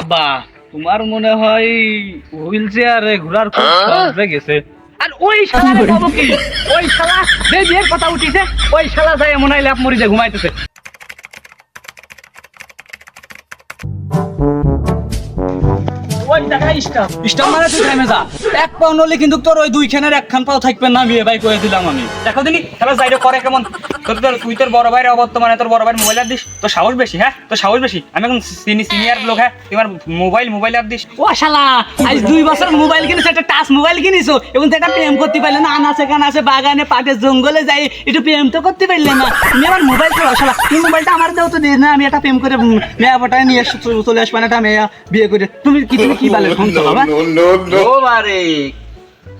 আব্বা তোমার মনে হয় হুইল চেয়ারে ঘোরার খুব শখ হয়ে গেছে। আর ওই শালা কি? ওই শালা যে বিয়ের কথা উঠিছে ওই শালা যায় মনে হয় ল্যাপ মরিতে ঘুমাইতেছে। মানে আমি। Mobile this? সাহস বেশি হ্যাঁ? আমি হ্যাঁ? দিস। একটা টাচ মোবাইল এবং প্রেম করতে পারলে না বাগানে, পাটে জঙ্গলে যাই, একটু প্রেম তো করতে পারলে না। তুমি আমার মোবাইল তুমি মোবাইলটা আমার দাও তো দিয়ে না, আমি একটা প্রেম করে মেয়া পটায় নিয়ে চলে- আসবে না একটা মেয়া বিয়ে করে। তুমি কি তুমি কি বলে ফোন চালাবা ও মারে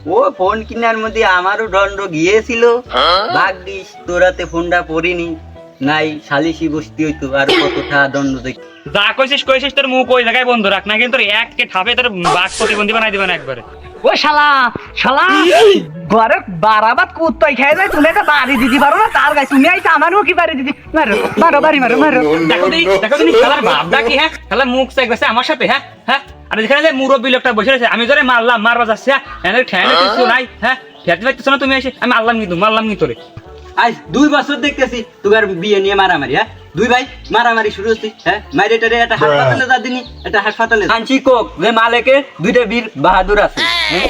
ও ফোন কিনার মধ্যে আমারও দণ্ড গিয়েছিল। ভাগ্যিস তোরাতে ফোনটা পড়িনি। নাই সালিশি বসতি হইতো আর কতটা দণ্ড দেখ যা কইছিস কইছিস তোর মুখ ওই জায়গায় বন্ধ রাখ না কিন্তু এককে ঠাপে তোর বাঘ প্রতিবন্ধী বানাই দিবেন একবারে। ও শালা শালা ঘরে বারাবাত কুত্তাই খেয়ে যায় তুমি একটা বাড়ি দিতে পারো না তার গাছ তুমি আইতে আমারও কি বাড়ি দিদি মারো মারো বাড়ি মারো মারো। দেখো দেখো দিই খেলার ভাবটা কি হ্যাঁ? খেলার মুখ চাই গেছে আমার সাথে হ্যাঁ? হ্যাঁ? আর যেখানে যে মুরব্বী লোকটা বসে রয়েছে আমি ধরে মারলাম মারবা যাচ্ছে হ্যাঁ এনে ঠ্যানে কিছু নাই হ্যাঁ? ফেরতে পারতেছ না তুমি এসে আমি আল্লাহ কিন্তু মারলাম নি তোরে আজ দুই বছর দেখতেছি তোর বিয়ে নিয়ে মারামারি হ্যাঁ? দুই ভাই মারামারি শুরু হচ্ছে হ্যাঁ? মাইরে টারে একটা হাসপাতালে যা দিনি একটা হাসপাতালে মানছি কোক যে মালেকের দুইটা বীর বাহাদুর আছে হ্যাঁ?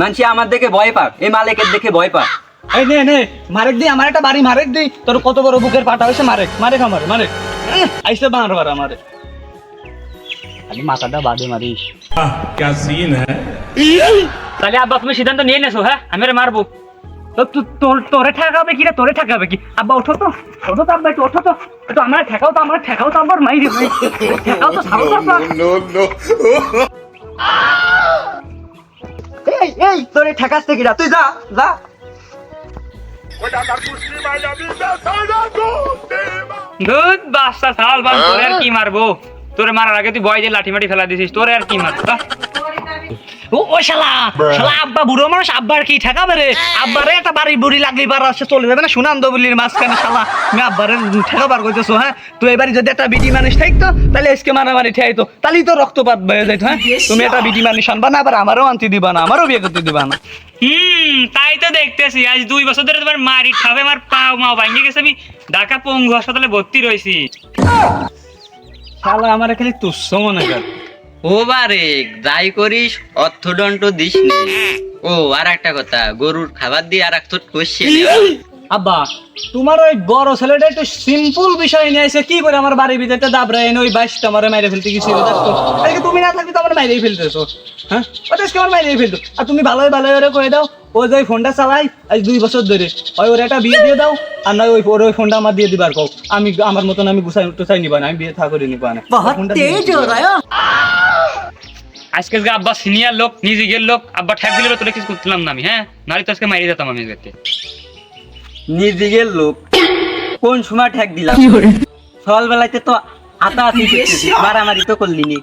মানছি আমার দেখে ভয় পাক এই মালেকের দেখে ভয় পাক। এই নে নে মারেক দি আমার একটা বাড়ি মারেক দি তোর কত বড় বুকের পাটা হয়েছে মারেক মারেক আমার মারেক। আইসে বারবার আমারে। খালি মাথাটা বাদে মারিস তাহলে আব্বা তুমি সিদ্ধান্ত নিয়ে নেছো হ্যাঁ আমি মারবো তো তোর তোরে ঠেকাবে কি রে তোরে ঠেকাবে কি আব্বা ওঠো তো ওঠো তো আব্বা একটু ওঠো তো একটু আমার ঠেকাও তো আমার ঠেকাও তো আমার মাই দেবে ঠেকাও তো ছাড়ো তো এই এই তোরে ঠেকাস থেকে তুই যা যা। দুধ বাচ্চা ছাল বান তোরে আর কি মারবো? তোরে মারার আগে তুই বয় দিয়ে লাঠি মাটি ফেলা দিছিস তোরে আর কি মারবো ও ও শালা শালা আব্বা বুড়ো মানুষ আব্বার কি ঠেকাবে রে? আব্বারে একটা বাড়ি বুড়ি লাগলি বার আসছে চলে যাবে না সুনান্দ বলির মাঝখানে শালা। আমি আব্বারে ঠেকাবার করতেছো হ্যাঁ? তো এবারে যদি একটা বিটি মানুষ থাকতো তাহলে আজকে মারামারি ঠেকাইতো। তাহলেই তো রক্তপাত হয়ে যেত হ্যাঁ? তুমি একটা বিটি মানুষ আনবা না আবার আমারও আনতে দিবা না আমারও বিয়ে করতে দিবা না। হুম তাই তো দেখতেছি। আজ দুই বছর ধরে তোমার মারি খাবে আমার পাও মাও ভাঙে গেছে। আমি ঢাকা পঙ্গু হাসপাতালে ভর্তি রয়েছি। শালা আমার খালি তুচ্ছ মনে কর। ও বারে যাই করিস অর্থদণ্ড দিস নি। ও আর একটা কথা গরুর খাবার দিয়ে আর একটা কোশ্চেন আব্বা তোমার ওই বড় ছেলেটা একটু সিম্পল বিষয় নিয়ে এসে কি করে আমার বাড়ির ভিতরে দাবড়ায় এনে ওই বাইশটা আমার মেরে ফেলতে গেছিল দেখো আজকে তুমি না থাকলে তো আমার মেরেই ফেলতেছো হ্যাঁ? ওটা আমার মেরেই ফেলতো। আর তুমি ভালোই ভালোই ওরে কয়ে দাও ও যে ওই ফোনটা চালাই আজ দুই বছর ধরে ওই ওর একটা বিয়ে দিয়ে দাও আর নয় ওই ওর ওই ফোনটা আমার দিয়ে দিবার কও। আমি আমার মতন আমি গুছাই টুসাই নিবা না আমি বিয়ে থা করে নিবা না। আজকে আব্বা সিনিয়র লোক নিজের লোক আব্বা ঠ্যাক দিলে তোলে কিছু করছিলাম না আমি হ্যাঁ? নারী তো আজকে মারিয়ে যেতাম আমি আজকে। নিজের লোক। কোন সময় ঠেক দিলাম? সকালবেলাতে তো আতা আতি মারামারি তো করলি নি।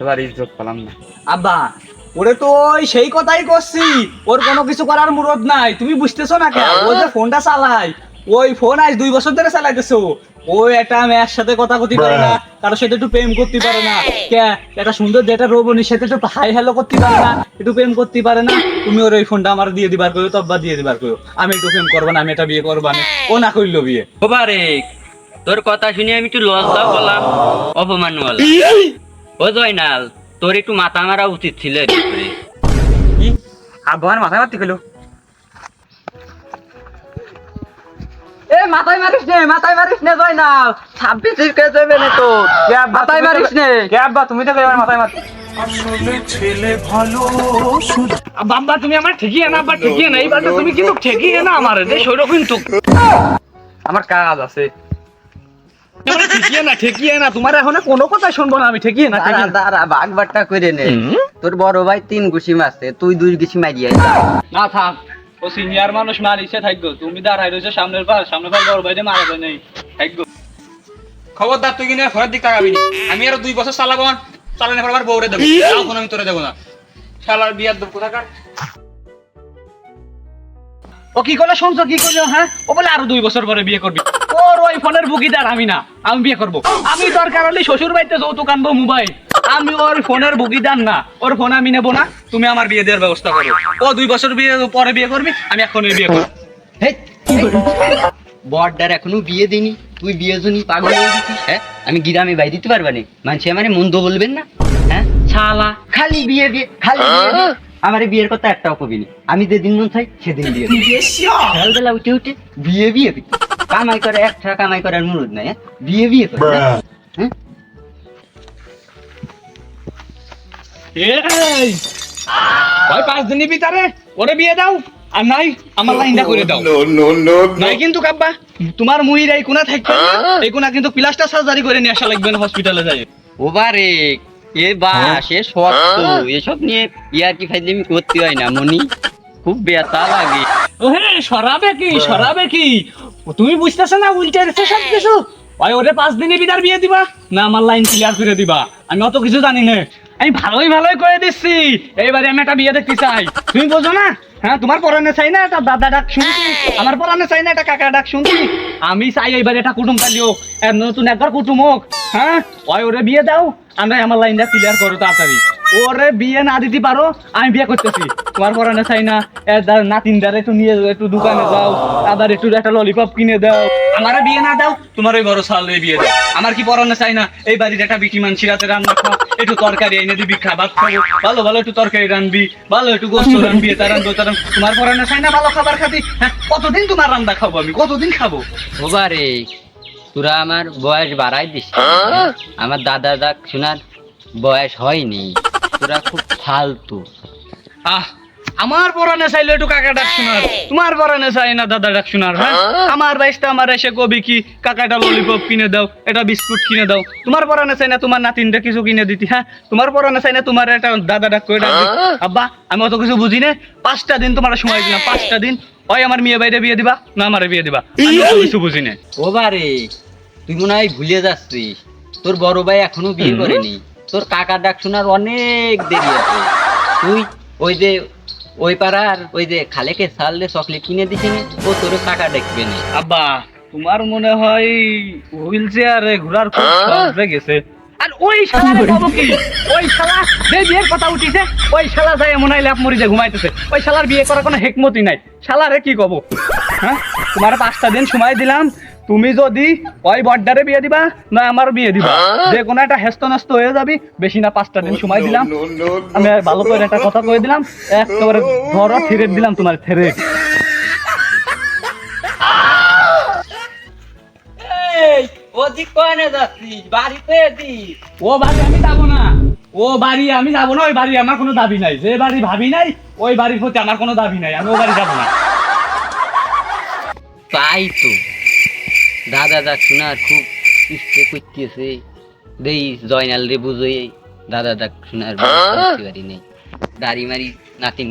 এবার ইজ্জত পেলাম না। আব্বা ওরে তো ওই সেই কথাই করছি। ওর কোনো কিছু করার মুরদ নাই তুমি বুঝতেছো না কেন ও যে ফোনটা চালাই ওই ফোন আজ দুই বছর ধরে চালাইতেছো ওই একটা মেয়ের সাথে কথা করতে পারে না কারোর সাথে একটু প্রেম করতে পারে না। কে? একটা সুন্দর যেটা রোবনির সাথে একটু হাই হ্যালো করতে পারে না একটু প্রেম করতে পারে না তুমি ওর ওই ফোনটা আমার দিয়ে দিবার করো তব্বা দিয়ে দিবার করো আমি একটু প্রেম করব না আমি এটা বিয়ে করব না ও না করল বিয়ে। ও বারে তোর কথা শুনে আমি একটু লজ্জা বললাম অপমান বললাম ও জয়নাল তোর একটু মাথা মারা উচিত ছিল আব্বা মাথায় মারতে গেলো এ মাথায় মারিস নে মাথায় মারিস নে জয় না ছাব্বিশ কে যাবে না তো। মাথায় মারিস নে। কে আব্বা তুমি তো এবার মাথায় মারতে বাবা তুমি আমার ঠেকিয়ে না আব্বা ঠেকিয়ে না। এইবার তুমি কিন্তু ঠেকিয়ে না আমার কিন্তু। আমার কাজ আছে। না ঠেকিয়ে না। তোমার এখন কোনো কথা শুনব না আমি ঠেকিয়ে না দাঁড়া বাঘ বাট্টা করে নে। তোর বড় ভাই তিন গুছি মারছে তুই দুই গুছি মারিয়ে না থাক। ও সিনিয়র মানুষ মারিছে থাকব। তুমি দাঁড়াই রয়েছে সামনের পার সামনের পার বড় মারা যায় নাই। থাকব। খবরদার তুই কিনা ঘরের দিক তাকাবি আমি আরও দুই বছর চালাবো না। চালানোর পর আমার বউরে দেবো। আমি তোরে দেবো না। শালার বিয়ার দেবো কোথাকার ও কি করলে? শুনছো কি করল? হ্যাঁ? ও বলে আরও দুই বছর পরে বিয়ে করবি। ওর ওই ফোনের বুকিদার আমি না। আমি বিয়ে করব। আমি দরকার হলে শ্বশুর বাড়িতে যৌতুক আনব মোবাইল। আমি ওর ফোনের বুকিদার না। ওর ফোন আমি নেব না। তুমি আমার বিয়ে দেওয়ার ব্যবস্থা করো। ও দুই বছর বিয়ে পরে বিয়ে করবি আমি এখনই বিয়ে করব। বড়দার এখনও বিয়ে দিনি তুই বিয়ে জনি পাগল হয়ে গেছিস হ্যাঁ? আমি গ্রামে বাই দিতে পারবা না। মানুষ আমার মন্দ বলবেন না হ্যাঁ? ছালা খালি বিয়ে বিয়ে খালি। আমার বিয়ের কথা একটাও কবি নি। আমি যেদিন মন চাই সেদিন বিয়ে। সকালবেলা উঠে উঠে বিয়ে বিয়ে। কামাই করে এক টাকা কামাই করার মুরুদ নাই হ্যাঁ? বিয়ে বিয়ে করে হ্যাঁ? এই! ওই পাঁচ দিনের ভিতরে ওরে বিয়ে দাও। আর নাই আমার লাইনটা করে দাও। নাই কিন্তু কাব্বা তোমার মুহির এই কোনা থাকবে এই কোনা কিন্তু প্লাস্টার সার্জারি করে নিয়ে আসা লাগবে না হসপিটালে যাই। ওবারে এ বাস এ সত্য এসব নিয়ে ইয়ার কি ফাইজলামি করতে হয় না মনি? খুব বেতা লাগে। ও হে সরাবে কি সরাবে কি? তুমি বুঝতেছো না উল্টে গেছে সব কিছু? ওই ওরে পাঁচ দিনের ভিতর বিয়ে দিবা? না আমার লাইন ক্লিয়ার করে দিবা। আমি অত কিছু জানি না। আমি ভালোই ভালোই করে দিচ্ছি। এইবারে আমি একটা বিয়ে দেখতে চাই। তুমি বোঝো না? হ্যাঁ তোমার পরানে চাই না একটা দাদা ডাক শুনছি। আমার পরানে চাই না একটা কাকা ডাক শুনছি। আমি চাই এইবারে একটা কুটুম পালি হোক এর নতুন একবার কুটুম হোক হ্যাঁ? ওই ওরে বিয়ে দাও আমরা আমার লাইনটা ক্লিয়ার করো তাড়াতাড়ি। ওরে বিয়ে না দিতে পারো আমি বিয়ে করতেছি। তোমার পরানে চাই না দা- নাতিন দ্বারা একটু নিয়ে যাও, একটু দোকানে যাও আবার একটু একটা ললিপপ কিনে দাও। আমারে বিয়ে না দাও তোমার ওই বড় সাল বিয়ে দাও। আমার কি পরানে চাই না এই বাড়িতে একটা বিটি মানসি রাতে রান্না খাও একটু তরকারি এনে দিবি খাবার খাব ভালো ভালো একটু তরকারি রানবি ভালো একটু গোস্ত রানবি এটা রানবো তার তোমার পরানে চাই না ভালো খাবার খাবি হ্যাঁ কতদিন তোমার রান্না খাব আমি কতদিন খাব? ওবারে তোরা আমার বয়স বাড়াই দিস। আমার দাদা দাক শোনার বয়স হয়নি তোরা খুব ফালতু। আহ আমার পরানে চাইলে একটু কাকা ডাক শোনার। তোমার পরানে চাই না দাদা ডাক শোনার হ্যাঁ? আমার বাইসটা আমার এসে কবি কি কাকাটা ললিপপ কিনে দাও এটা বিস্কুট কিনে দাও। তোমার পরানে চাই না তোমার নাতিনটা কিছু কিনে দিতি হ্যাঁ? তোমার পরানে চাই না তোমার একটা দাদা ডাক করে ডাকবি আব্বা আমি অত কিছু বুঝি না। পাঁচটা দিন তোমার সময় দিলাম পাঁচটা দিন। ওই আমার মেয়ে বাইরে বিয়ে দিবা না আমারে বিয়ে দিবা। আমি অত কিছু বুঝি না। ওবারে তুই মনে হয় ভুলে যাচ্ছিস। তোর বড় ভাই এখনও বিয়ে করেনি। তোর কাকা ডাক শোনার অনেক দেরি আছে। তুই ওই যে ওই পাড়ার ওই যে খালেকে সাললে চকলেট কিনে দিছি ও তোর কাকা দেখবে না। আব্বা তোমার মনে হয় হুইল চেয়ারে ঘোরার খুব শখ গেছে? আর ওই শালারে পাবো কি? ওই শালা যে বিয়ের কথা উঠিছে ওই শালা যায় মনে হয় ল্যাপ মরি যে ঘুমাইতেছে। ওই শালার বিয়ে করার কোনো হেকমতি নাই। শালারে কি কব? হ্যাঁ? তোমার পাঁচটা দিন সময় দিলাম তুমি যদি ওই বড্ডারে বিয়ে দিবা না আমার বিয়ে দিবা। যে কোনো একটা হেস্ত নষ্ট হয়ে যাবি। বেশি না পাঁচটা দিন সময় দিলাম। আমি আর ভালো করে একটা কথা কয়ে দিলাম। একেবারে ধরো থিরে দিলাম তোমার দিস ও বাড়ি আমি যাব না। ও বাড়ি আমি যাব না ওই বাড়ি আমার কোনো দাবি নাই। যে বাড়ি ভাবি নাই ওই বাড়ির প্রতি আমার কোনো দাবি নাই। আমি ও বাড়ি যাব না। তাই তো। দাদা দা শোনার খুব ইচ্ছে করতেছে। দেই জয়নাল রে বুঝোই। দাদা দাক শোনার বুঝতে পারি নেই। দাড়ি মারি নাতিন